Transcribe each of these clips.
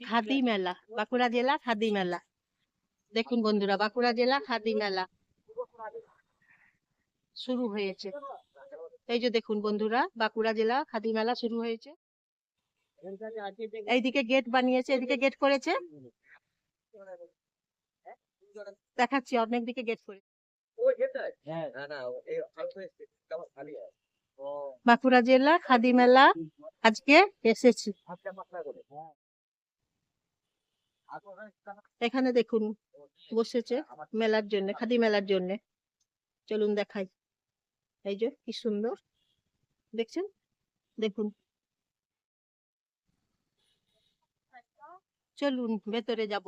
খাদি মেলা বাঁকুড়া জেলা খাদি মেলা। দেখুন বন্ধুরা বাঁকুড়া জেলা খাদি মেলা। শুরু হয়েছে। এই যে দেখুন বন্ধুরা বাঁকুড়া জেলা খাদি মেলা শুরু হয়েছে। এইদিকে গেট বানিয়েছে এদিকে গেট করেছে। দেখাচ্ছি অনেক দিকে গেট করে বাঁকুড়া জেলা খাদি মেলা আজকে এসেছি। এখানে দেখুন, বসেছে মেলার জন্য, খাদি মেলার জন্য। চলুন দেখাই। এই যে, কি সুন্দর। দেখছেন? দেখুন। চলুন, ভেতরে যাব।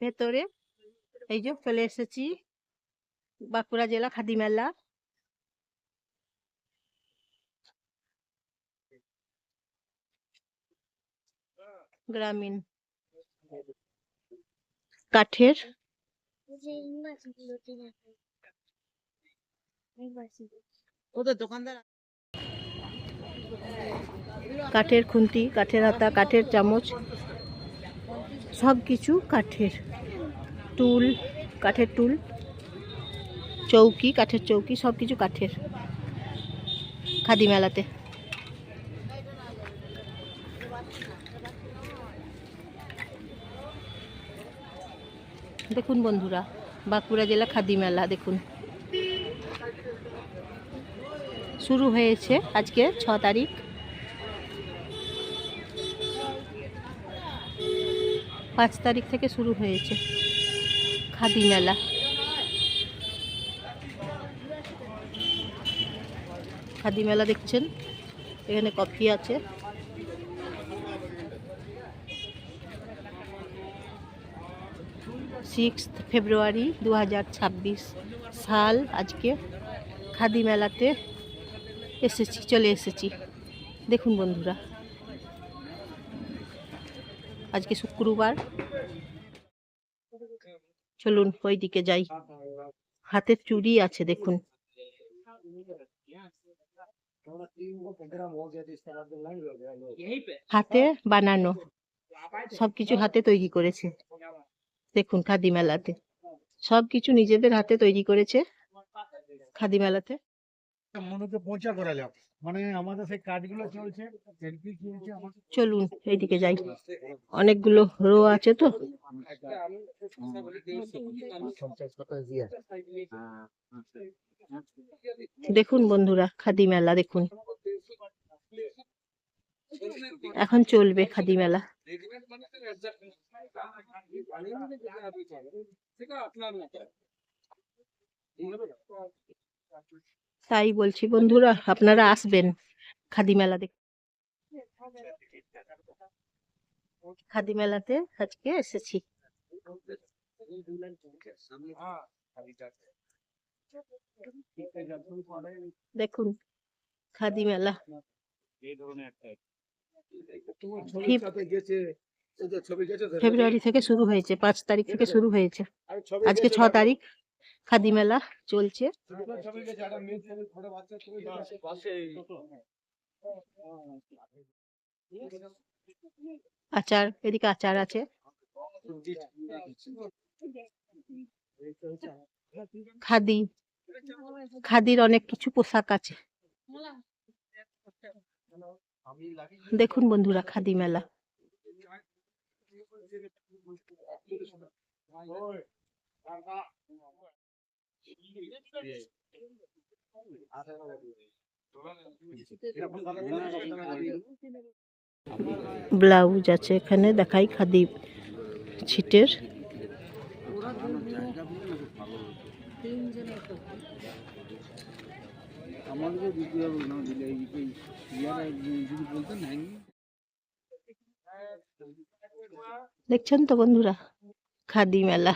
ভেতরে, এই যে, চলে এসেছি। বাঁকুড়া জেলা খাদি মেলা। গ্রামীণ কাঠের দোকানদার কাঠের খুন্তি কাঠের হাতা কাঠের চামচ সব কিছু কাঠের। টুল কাঠের টুল চৌকি কাঠের চৌকি সব কিছু কাঠের। খাদি মেলাতে দেখুন বন্ধুরা, বাঁকুড়া জেলা খাদি মেলা, দেখুন। শুরু হয়েছে আজকে ছ তারিখ। পাঁচ তারিখ থেকে শুরু হয়েছে খাদি মেলা। খাদি মেলা দেখছেন? এখানে কফি আছে। সিক্স ফেব্রুয়ারি দু হাজার ছাব্বিশ সাল আজকে খাদি মেলাতে এসেছি, চলে এসেছি। দেখুন বন্ধুরা, আজকে শুক্রবার। চলুন ওই দিকে যাই। হাতের চুরি আছে, দেখুন। হাতে বানানো, সবকিছু হাতে তৈরি করেছে। দেখুন খাদি মেলাতে সব কিছু নিজেদের হাতে তৈরি করেছে খাদি মেলাতে পৌঁছা মানে আমাদের সেই কাজগুলো চলছে সেলফি চলছে আমার। চলুন এইদিকে যাই। অনেকগুলো রো আছে তো। দেখুন বন্ধুরা খাদি মেলা দেখুন। এখন চলবে খাদি মেলা তাই বলছি বন্ধুরা আপনারা আসবেন খাদি মেলা দেখ খাদি মেলাতে আজকে এসেছি। দেখুন খাদি মেলা ফিফ- ফেব্রুয়ারি থেকে শুরু হয়েছে পাঁচ তারিখ থেকে শুরু হয়েছে। আজকে ছ তারিখ খাদি মেলা চলছে। আচার এদিকে আচার আছে। খাদি খাদির অনেক কিছু পোশাক আছে। দেখুন বন্ধুরা খাদি মেলা। ব্লাউজ আছে এখানে দেখাই খাদি ছিটের। আমাদেরকে দিতে হবে না দিলে দেখছেন তো বন্ধুরা? খাদি মেলা।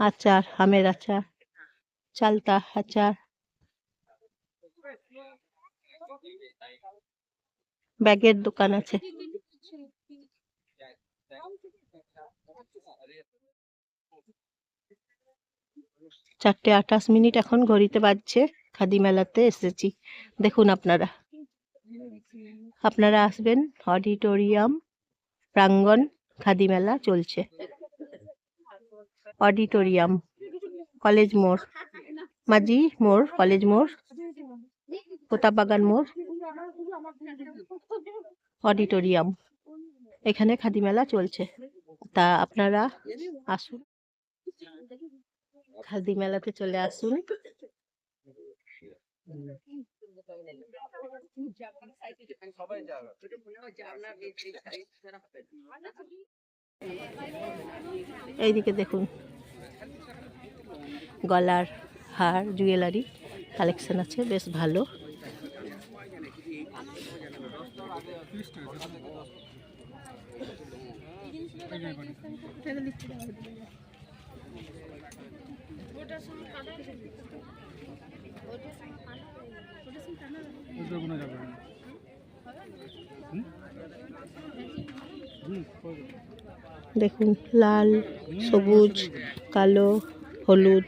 আচার আমের আচার চালতা আচার। ব্যাগের দোকান আছে। চারটে আঠাশ মিনিট এখন ঘড়িতে বাজছে। খাদি মেলাতে এসেছি। দেখুন আপনারা। আপনারা আসবেন। অডিটোরিয়াম, প্রাঙ্গণ খাদি মেলা চলছে। অডিটোরিয়াম, কলেজ মোড়। মাঝি মোড়, কলেজ মোড়। প্রতাপবাগান মোড়। অডিটোরিয়াম। এখানে খাদি মেলা চলছে। তা আপনারা আসুন। খাদি মেলাতে চলে আসুন। এইদিকে দেখুন। গলার হার জুয়েলারি কালেকশন আছে বেশ ভালো। দেখুন লাল সবুজ কালো হলুদ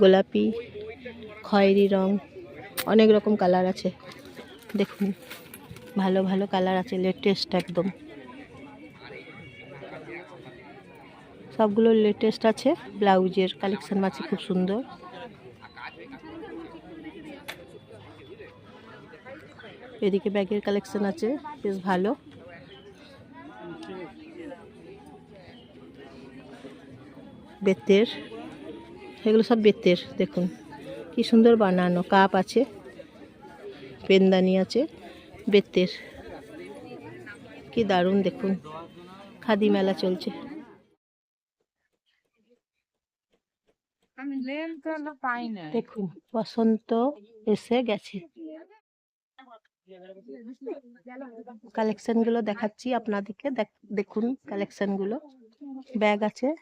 গোলাপি খয়েরি রং অনেক রকম কালার আছে। দেখুন ভালো ভালো কালার আছে লেটেস্ট একদম। সবগুলো লেটেস্ট আছে। ব্লাউজের কালেকশন আছে, খুব সুন্দর। এদিকে ব্যাগের কালেকশন আছে, বেশ ভালো। বেতের, এগুলো সব বেতের, দেখুন। কি সুন্দর বানানো, কাপ আছে, পেনদানি আছে, বেতের। কি দারুণ, দেখুন। খাদি মেলা চলছে আমি লেন তো না পাই না দেখুন বসন্ত এসে গেছে। কালেকশনগুলো দেখাচ্ছি আপনাদেরকে। দেখ- দেখুন কালেকশনগুলো ব্যাগ আছে।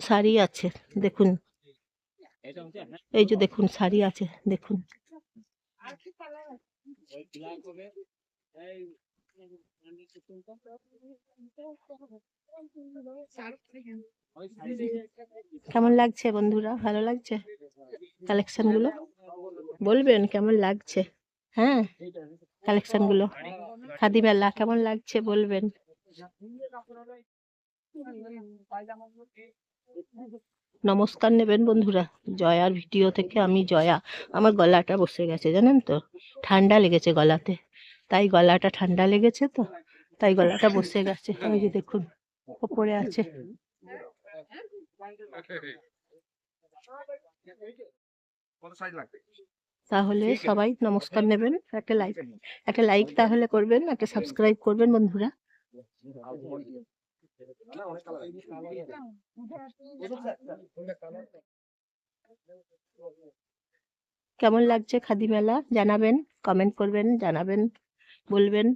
শাড়ি আছে দেখুন। এই যে দেখুন, শাড়ি আছে, দেখুন। কেমন লাগছে বন্ধুরা? ভালো লাগছে কালেকশনগুলো বলবেন কেমন লাগছে? হ্যাঁ কালেকশনগুলো খাদি মেলা কেমন লাগছে বলবেন? নমস্কার নেবেন বন্ধুরা। জয়ার ভিডিও থেকে আমি জয়া। আমার গলাটা বসে গেছে, জানেন তো? ঠান্ডা লেগেছে গলাতে। তাই গলাটা ঠান্ডা লেগেছে তো? তাই গলাটা বসে গেছে। ওই যে দেখুন, ওপরে আছে। তাহলে সবাই নমস্কার নেবেন। একটা লাইক একটা লাইক তাহলে করবেন, একটা সাবস্ক্রাইব করবেন বন্ধুরা। কেমন লাগছে খাদি মেলা? জানাবেন কমেন্ট করবেন জানাবেন বলবেন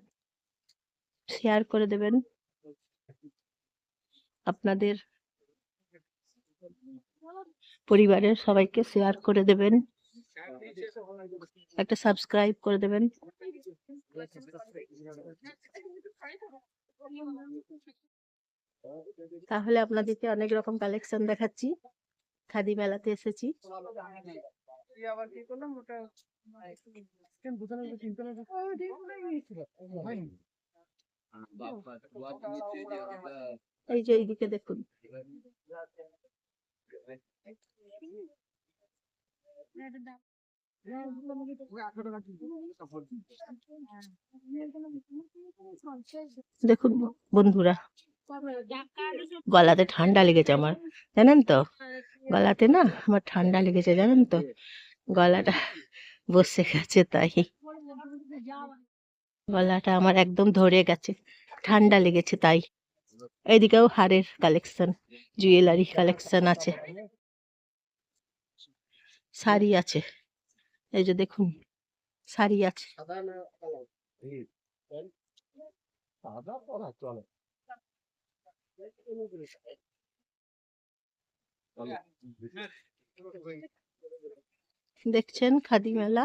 শেয়ার করে দেবেন। আপনাদের পরিবারের সবাইকে শেয়ার করে দেবেন। একটা সাবস্ক্রাইব করে দেবেন। তাহলে আপনাদেরকে অনেক রকম কালেকশন দেখাচ্ছি খাদি মেলাতে এসেছি? এই যে এইদিকে দেখুন। দেখুন বন্ধুরা গলাতে ঠান্ডা লেগেছে আমার, জানেন তো? গলাতে না আমার ঠান্ডা লেগেছে, জানেন তো? গলাটা বসে গেছে তাই। গলাটা আমার একদম ধরে গেছে, ঠান্ডা লেগেছে তাই। এইদিকেও হারের কালেকশন জুয়েলারি কালেকশন আছে। শাড়ি আছে, এই যে দেখুন, শাড়ি আছে। দেখছেন খাদি মেলা?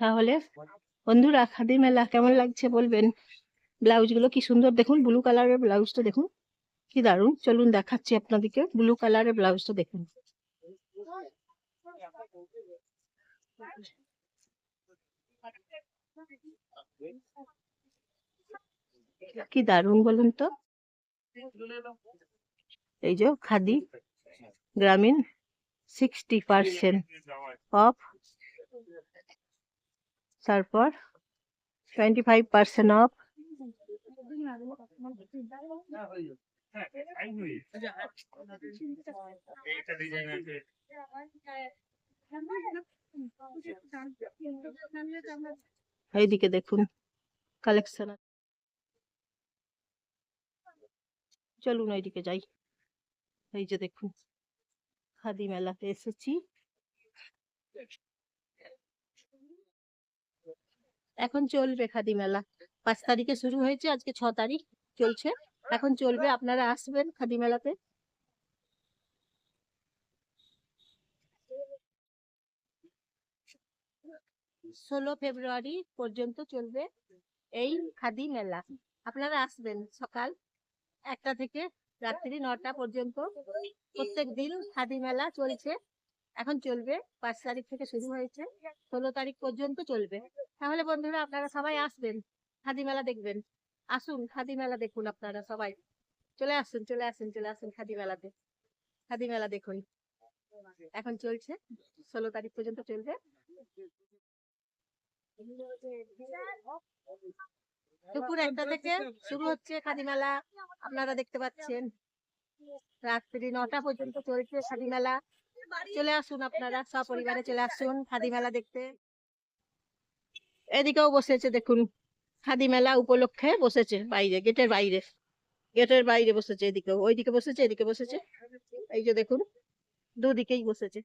তাহলে বন্ধুরা, খাদি মেলা কেমন লাগছে বলবেন? ব্লাউজগুলো কি সুন্দর দেখুন, ব্লু কালারের ব্লাউজটা দেখুন। কি দারুণ চলুন দেখাচ্ছি আপনাদেরকে। ব্লু কালারের ব্লাউজটা দেখুন। কি দারুণ বলুন তো। এই যে খাদি গ্রামীণ সিক্সটি পার্সেন্ট অফ তারপর টোয়েন্টি ফাইভ পার্সেন্ট অফ এইদিকে দেখুন কালেকশন চলুন ওইদিকে যাই। এই যে দেখুন, খাদি মেলাতে এসেছি। এখন চলবে খাদি মেলা। পাঁচ তারিখে শুরু হয়েছে, আজকে ছ তারিখ চলছে। এখন চলবে, আপনারা আসবেন খাদি মেলাতে ষোলো ফেব্রুয়ারি পর্যন্ত চলবে এই খাদি মেলা আপনারা আসবেন সকাল একটা থেকে রাত্রি নটা পর্যন্ত। প্রত্যেক দিন খাদি মেলা চলছে, এখন চলবে, পাঁচ তারিখ থেকে শুরু হয়েছে, ষোলো তারিখ পর্যন্ত চলবে। তাহলে বন্ধুরা, আপনারা সবাই আসবেন খাদি মেলা দেখবেন। আসুন খাদি মেলা দেখুন আপনারা সবাই। চলে আসুন চলে আসুন চলে আসুন খাদি মেলাতে খাদি মেলা দেখুন। এখন চলছে। ষোলো তারিখ পর্যন্ত চলবে। দুপুর একটা থেকে শুরু হচ্ছে খাদি মেলা আপনারা দেখতে পাচ্ছেন। রাত্রি নটা পর্যন্ত চলছে খাদি মেলা চলে আসুন আপনারা, সপরিবারে চলে আসুন খাদি মেলা দেখতে। এদিকেও বসেছে, দেখুন। খাদি মেলা উপলক্ষে বসেছে বাইরে, গেটের বাইরে। গেটের বাইরে বসেছে এদিকে ওইদিকে বসেছে, এদিকে বসেছে। এই যে দেখুন, দুদিকেই বসেছে।